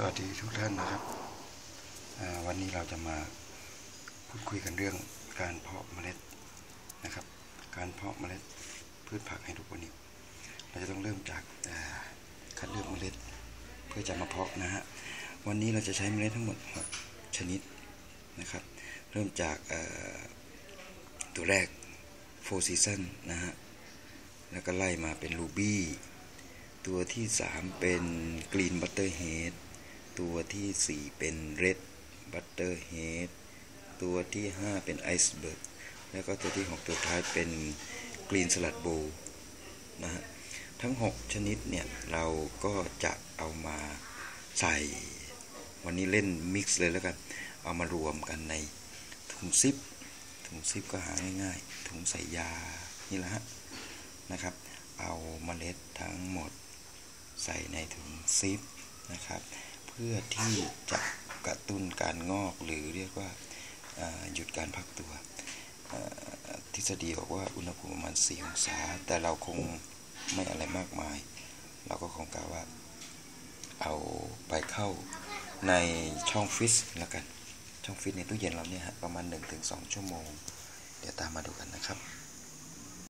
สวัสดีทุกท่านนะครับ วันนี้เราจะมาพูดคุยกันเรื่องการเพาะเมล็ดนะครับ การเพาะเมล็ดพืชผักไฮโดรโปนิกเราจะต้องเริ่มจากคัดเลือกเมล็ดเพื่อจะมาเพาะนะฮะวันนี้เราจะใช้เมล็ดทั้งหมด 6 ชนิดนะครับ เริ่มจากตัวแรก Four Season นะฮะแล้วก็ไล่มาเป็น Ruby ตัวที่ 3 เป็น Green Butterhead ตััวที่ 4 เป็น Red Butterhead ตัวที่ 5 เป็น Iceberg แล้วก็ตัวที่ 6 ตัวท้ายเป็น Green Salad Bowl นะฮะทั้ง 6 ชนิดเนี่ย เราก็จะเอามาใส่ วันนี้เล่นมิกซ์เลยแล้วกัน เอามารวมกันในถุงซิป ถุงซิปก็หาง่ายๆ ถุงใส่ยา นี่แหละฮะนะครับ เอาเมล็ดทั้งหมดใส่ในถุงซิปนะครับ พื่อที่จะกระตุ้นการงอกหรือเรียกว่าหยุดการพักตัวทฤษฎีบอกว่าอุณหภูมิประมาณ 4 องศา แต่เราคงไม่อะไรมากมาย เราก็คงกล่าวว่าเอาไปเข้าในช่องฟิสแล้วกัน ช่องฟิตในตู้เย็นเราเนี่ยฮะประมาณ 1-2 ชั่วโมง